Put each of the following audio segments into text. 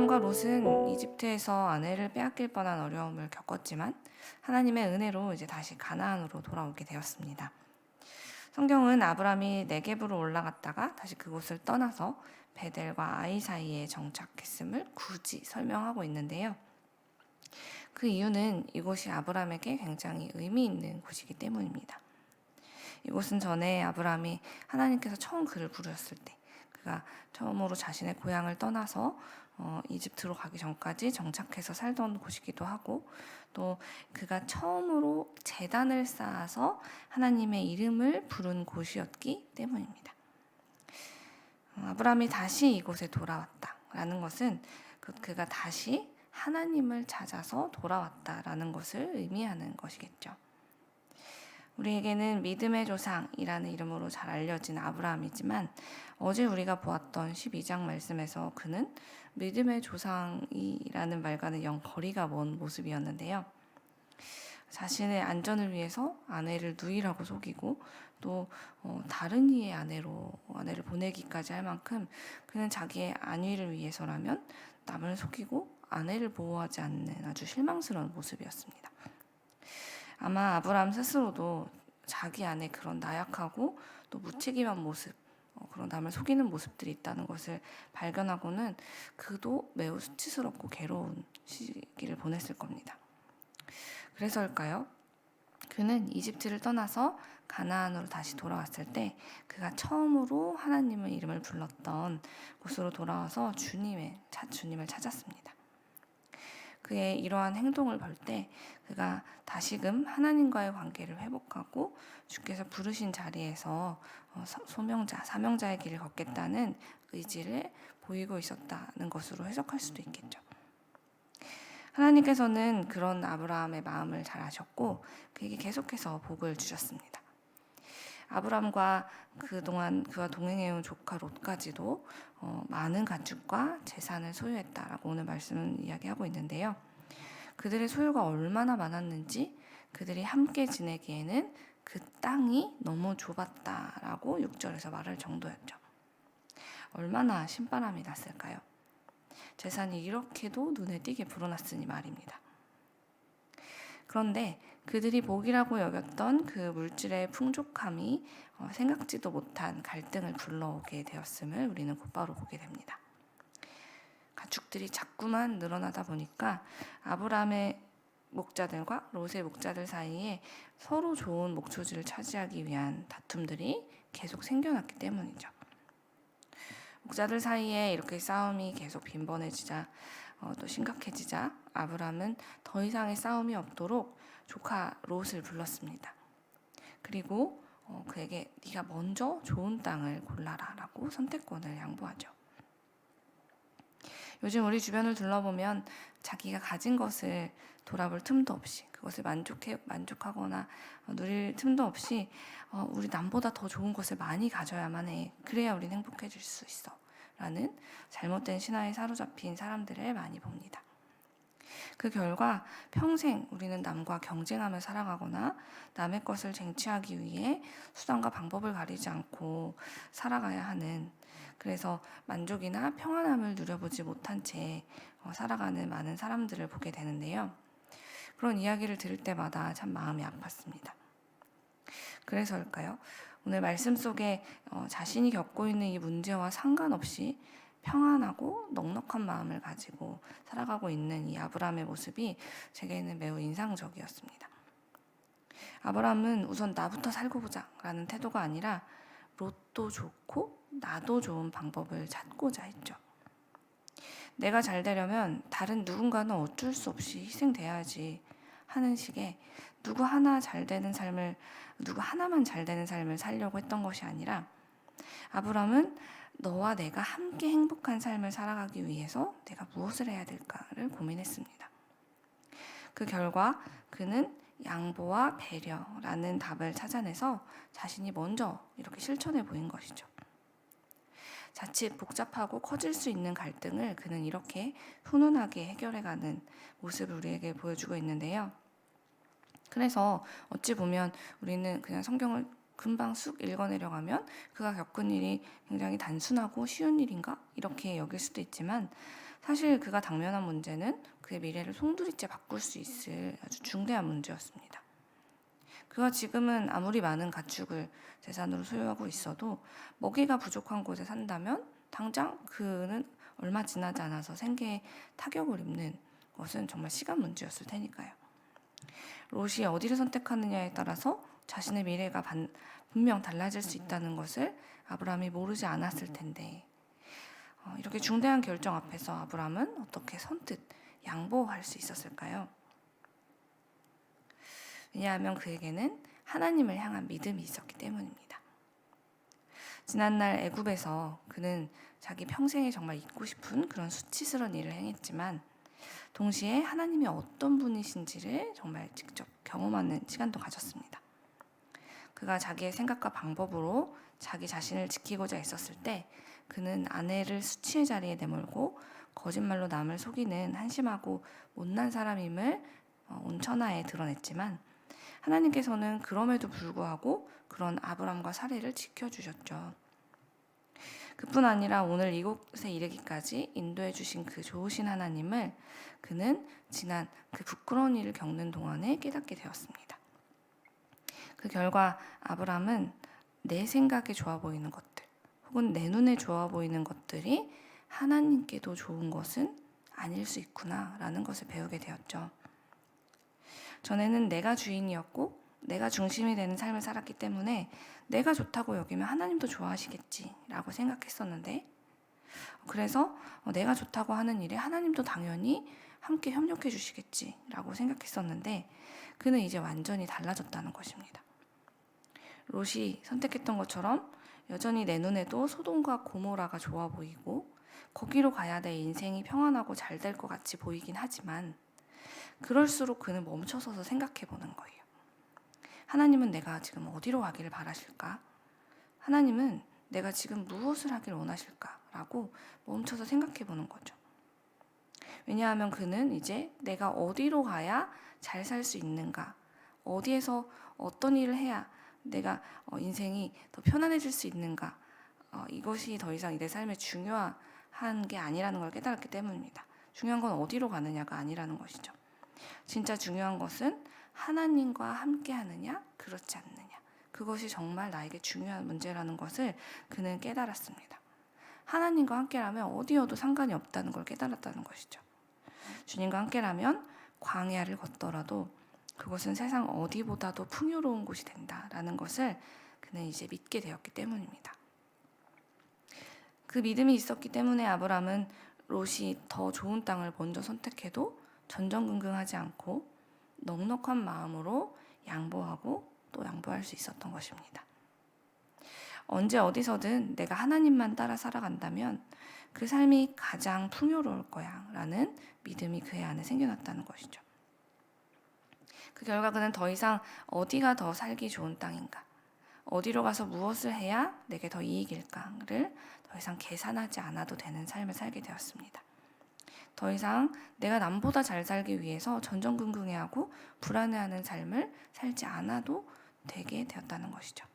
아브람과 롯은 이집트에서 아내를 빼앗길 뻔한 어려움을 겪었지만 하나님의 은혜로 이제 다시 가나안으로 돌아오게 되었습니다. 성경은 아브람이 네겝으로 올라갔다가 다시 그곳을 떠나서 베델과 아이 사이에 정착했음을 굳이 설명하고 있는데요. 그 이유는 이곳이 아브람에게 굉장히 의미 있는 곳이기 때문입니다. 이곳은 전에 아브람이 하나님께서 처음 그를 부르셨을 때 그가 처음으로 자신의 고향을 떠나서 어, 이집트로 가기 전까지 정착해서 살던 곳이기도 하고 또 그가 처음으로 재단을 쌓아서 하나님의 이름을 부른 곳이었기 때문입니다. 어, 아브라함이 다시 이곳에 돌아왔다라는 것은 그, 그가 다시 하나님을 찾아서 돌아왔다라는 것을 의미하는 것이겠죠. 우리에게는 믿음의 조상이라는 이름으로 잘 알려진 아브라함이지만 어제 우리가 보았던 12장 말씀에서 그는 믿음의 조상이라는 말과는 영 거리가 먼 모습이었는데요. 자신의 안전을 위해서 아내를 누이라고 속이고 또 어, 다른 이의 아내로 아내를 보내기까지 할 만큼 그는 자기의 안위를 위해서라면 남을 속이고 아내를 보호하지 않는 아주 실망스러운 모습이었습니다. 아마 아브라함 스스로도 자기 안에 그런 나약하고 또 무책임한 모습, 어, 그런 남을 속이는 모습들이 있다는 것을 발견하고는 그도 매우 수치스럽고 괴로운 시기를 보냈을 겁니다. 그래서일까요? 그는 이집트를 떠나서 가나안으로 다시 돌아왔을 때 그가 처음으로 하나님의 이름을 불렀던 곳으로 돌아와서 주님의 주님을 찾았습니다. 그의 이러한 행동을 볼 때 그가 다시금 하나님과의 관계를 회복하고 주께서 부르신 자리에서 어, 소명자, 사명자의 길을 걷겠다는 의지를 보이고 있었다는 것으로 해석할 수도 있겠죠. 하나님께서는 그런 아브라함의 마음을 잘 아셨고 그에게 계속해서 복을 주셨습니다. 아브람과 그동안 그와 동행해온 조카 롯까지도 어, 많은 가축과 재산을 소유했다라고 오늘 말씀은 이야기하고 있는데요. 그들의 소유가 얼마나 많았는지 그들이 함께 지내기에는 그 땅이 너무 좁았다라고 6절에서 말할 정도였죠. 얼마나 신바람이 났을까요? 재산이 이렇게도 눈에 띄게 불어났으니 말입니다. 그런데 그들이 복이라고 여겼던 그 물질의 풍족함이 어, 생각지도 못한 갈등을 불러오게 되었음을 우리는 곧바로 보게 됩니다. 가축들이 자꾸만 늘어나다 보니까 아브라함의 목자들과 롯의 목자들 사이에 서로 좋은 목초지를 차지하기 위한 다툼들이 계속 생겨났기 때문이죠. 목자들 사이에 이렇게 싸움이 계속 빈번해지자 어, 또 심각해지자 아브라함은 더 이상의 싸움이 없도록 조카 롯을 불렀습니다. 그리고 어, 그에게 네가 먼저 좋은 땅을 골라라라고 선택권을 양보하죠. 요즘 우리 주변을 둘러보면 자기가 가진 것을 돌아볼 틈도 없이 그것을 만족해 만족하거나 어, 누릴 틈도 없이 어, 우리 남보다 더 좋은 것을 많이 가져야만 해. 그래야 우리는 행복해질 수 있어. 라는 잘못된 신화에 사로잡힌 사람들을 많이 봅니다. 그 결과 평생 우리는 남과 경쟁하며 살아가거나 남의 것을 쟁취하기 위해 수단과 방법을 가리지 않고 살아가야 하는 그래서 만족이나 평안함을 누려보지 못한 채 어, 살아가는 많은 사람들을 보게 되는데요. 그런 이야기를 들을 때마다 참 마음이 아팠습니다. 그래서일까요? 오늘 말씀 속에 어, 자신이 겪고 있는 이 문제와 상관없이 평안하고 넉넉한 마음을 가지고 살아가고 있는 이 아브라함의 모습이 제게는 매우 인상적이었습니다. 아브라함은 우선 나부터 살고 보자 라는 태도가 아니라 롯도 좋고 나도 좋은 방법을 찾고자 했죠. 내가 잘 되려면 다른 누군가는 어쩔 수 없이 희생돼야지 하는 식의 누구 하나 잘 되는 삶을 누구 하나만 잘 되는 삶을 살려고 했던 것이 아니라 아브람은 너와 내가 함께 행복한 삶을 살아가기 위해서 내가 무엇을 해야 될까를 고민했습니다. 그 결과 그는 양보와 배려라는 답을 찾아내서 자신이 먼저 이렇게 실천해 보인 것이죠. 자칫 복잡하고 커질 수 있는 갈등을 그는 이렇게 훈훈하게 해결해가는 모습을 우리에게 보여주고 있는데요. 그래서 어찌 보면 우리는 그냥 성경을 금방 쑥 읽어내려가면 그가 겪은 일이 굉장히 단순하고 쉬운 일인가 이렇게 여길 수도 있지만 사실 그가 당면한 문제는 그의 미래를 송두리째 바꿀 수 있을 아주 중대한 문제였습니다. 그가 지금은 아무리 많은 가축을 재산으로 소유하고 있어도 먹이가 부족한 곳에 산다면 당장 그는 얼마 지나지 않아서 생계에 타격을 입는 것은 정말 시간 문제였을 테니까요. 롯이 어디를 선택하느냐에 따라서 자신의 미래가 반, 분명 달라질 수 있다는 것을 아브라함이 모르지 않았을 텐데 어, 이렇게 중대한 결정 앞에서 아브라함은 어떻게 선뜻 양보할 수 있었을까요? 왜냐하면 그에게는 하나님을 향한 믿음이 있었기 때문입니다. 지난날 애굽에서 그는 자기 평생에 정말 잊고 싶은 그런 수치스러운 일을 행했지만 동시에 하나님이 어떤 분이신지를 정말 직접 경험하는 시간도 가졌습니다. 그가 자기의 생각과 방법으로 자기 자신을 지키고자 했었을 때 그는 아내를 수치의 자리에 내몰고 거짓말로 남을 속이는 한심하고 못난 사람임을 어, 온 천하에 드러냈지만 하나님께서는 그럼에도 불구하고 그런 아브람과 사례를 지켜주셨죠. 그뿐 아니라 오늘 이곳에 이르기까지 인도해 주신 그 좋으신 하나님을 그는 지난 그 부끄러운 일을 겪는 동안에 깨닫게 되었습니다. 그 결과 아브람은 내 생각에 좋아 보이는 것들 혹은 내 눈에 좋아 보이는 것들이 하나님께도 좋은 것은 아닐 수 있구나라는 것을 배우게 되었죠. 전에는 내가 주인이었고 내가 중심이 되는 삶을 살았기 때문에 내가 좋다고 여기면 하나님도 좋아하시겠지라고 생각했었는데 그래서 내가 좋다고 하는 일에 하나님도 당연히 함께 협력해 주시겠지라고 생각했었는데 그는 이제 완전히 달라졌다는 것입니다. 롯이 선택했던 것처럼 여전히 내 눈에도 소돔과 고모라가 좋아 보이고 거기로 가야 내 인생이 평안하고 잘 될 것 같이 보이긴 하지만 그럴수록 그는 멈춰서서 생각해 보는 거예요. 하나님은 내가 지금 어디로 가기를 바라실까? 하나님은 내가 지금 무엇을 하길 원하실까? 라고 멈춰서 생각해 보는 거죠. 왜냐하면 그는 이제 내가 어디로 가야 잘 살 수 있는가? 어디에서 어떤 일을 해야 내가 어, 인생이 더 편안해질 수 있는가? 어, 이것이 더 이상 내 삶에 중요한 게 아니라는 걸 깨달았기 때문입니다. 중요한 건 어디로 가느냐가 아니라는 것이죠. 진짜 중요한 것은 하나님과 함께 하느냐, 그렇지 않느냐. 그것이 정말 나에게 중요한 문제라는 것을 그는 깨달았습니다. 하나님과 함께라면 어디여도 상관이 없다는 걸 깨달았다는 것이죠. 주님과 함께라면 광야를 걷더라도 그것은 세상 어디보다도 풍요로운 곳이 된다라는 것을 그는 이제 믿게 되었기 때문입니다. 그 믿음이 있었기 때문에 아브람은 롯이 더 좋은 땅을 먼저 선택해도 전전긍긍하지 않고 넉넉한 마음으로 양보하고 또 양보할 수 있었던 것입니다. 언제 어디서든 내가 하나님만 따라 살아간다면 그 삶이 가장 풍요로울 거야 라는 믿음이 그의 안에 생겨났다는 것이죠. 그 결과 그는 더 이상 어디가 더 살기 좋은 땅인가, 어디로 가서 무엇을 해야 내게 더 이익일까를 더 이상 계산하지 않아도 되는 삶을 살게 되었습니다. 더 이상 내가 남보다 잘 살기 위해서 전전긍긍해하고 불안해하는 삶을 살지 않아도 되게 되었다는 것이죠.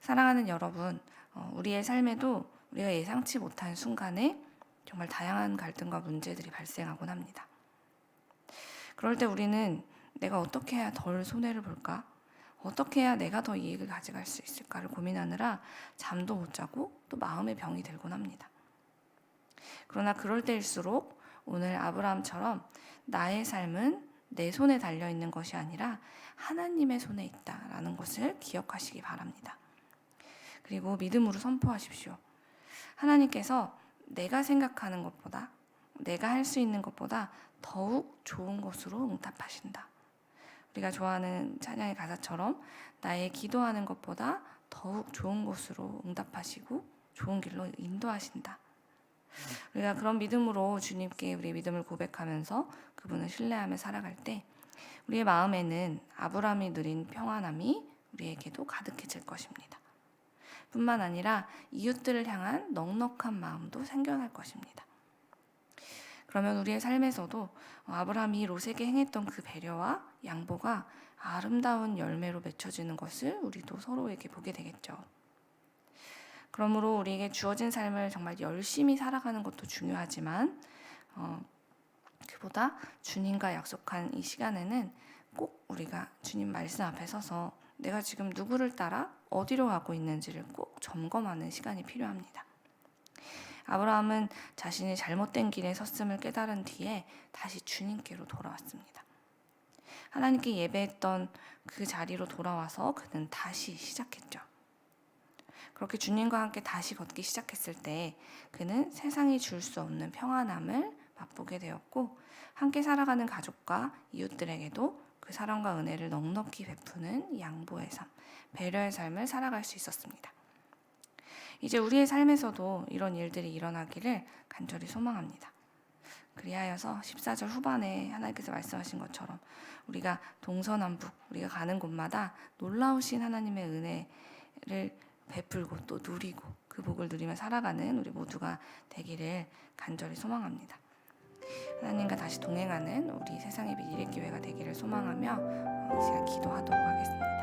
사랑하는 여러분, 어, 우리의 삶에도 우리가 예상치 못한 순간에 정말 다양한 갈등과 문제들이 발생하곤 합니다. 그럴 때 우리는 내가 어떻게 해야 덜 손해를 볼까? 어떻게 해야 내가 더 이익을 가져갈 수 있을까를 고민하느라 잠도 못 자고 또 마음의 병이 들곤 합니다. 그러나 그럴 때일수록 오늘 아브라함처럼 나의 삶은 내 손에 달려 있는 것이 아니라 하나님의 손에 있다라는 것을 기억하시기 바랍니다. 그리고 믿음으로 선포하십시오. 하나님께서 내가 생각하는 것보다 내가 할 수 있는 것보다 더욱 좋은 것으로 응답하신다. 우리가 좋아하는 찬양의 가사처럼 나의 기도하는 것보다 더욱 좋은 것으로 응답하시고 좋은 길로 인도하신다. 우리가 그런 믿음으로 주님께 우리의 믿음을 고백하면서 그분을 신뢰하며 살아갈 때 우리의 마음에는 아브라함이 누린 평안함이 우리에게도 가득해질 것입니다. 뿐만 아니라 이웃들을 향한 넉넉한 마음도 생겨날 것입니다. 그러면 우리의 삶에서도 어, 아브라함이 롯에게 행했던 그 배려와 양보가 아름다운 열매로 맺혀지는 것을 우리도 서로에게 보게 되겠죠. 그러므로 우리에게 주어진 삶을 정말 열심히 살아가는 것도 중요하지만 어, 그보다 주님과 약속한 이 시간에는 꼭 우리가 주님 말씀 앞에 서서 내가 지금 누구를 따라 어디로 가고 있는지를 꼭 점검하는 시간이 필요합니다. 아브라함은 자신이 잘못된 길에 섰음을 깨달은 뒤에 다시 주님께로 돌아왔습니다. 하나님께 예배했던 그 자리로 돌아와서 그는 다시 시작했죠. 그렇게 주님과 함께 다시 걷기 시작했을 때 그는 세상이 줄 수 없는 평안함을 맛보게 되었고 함께 살아가는 가족과 이웃들에게도 그 사랑과 은혜를 넉넉히 베푸는 양보의 삶, 배려의 삶을 살아갈 수 있었습니다. 이제 우리의 삶에서도 이런 일들이 일어나기를 간절히 소망합니다. 그리하여서 14절 후반에 하나님께서 말씀하신 것처럼 우리가 동서남북 우리가 가는 곳마다 놀라우신 하나님의 은혜를 베풀고 또 누리고 그 복을 누리며 살아가는 우리 모두가 되기를 간절히 소망합니다. 하나님과 다시 동행하는 우리 세상의 빛 일의 기회가 되기를 소망하며 이 시간 기도하도록 하겠습니다.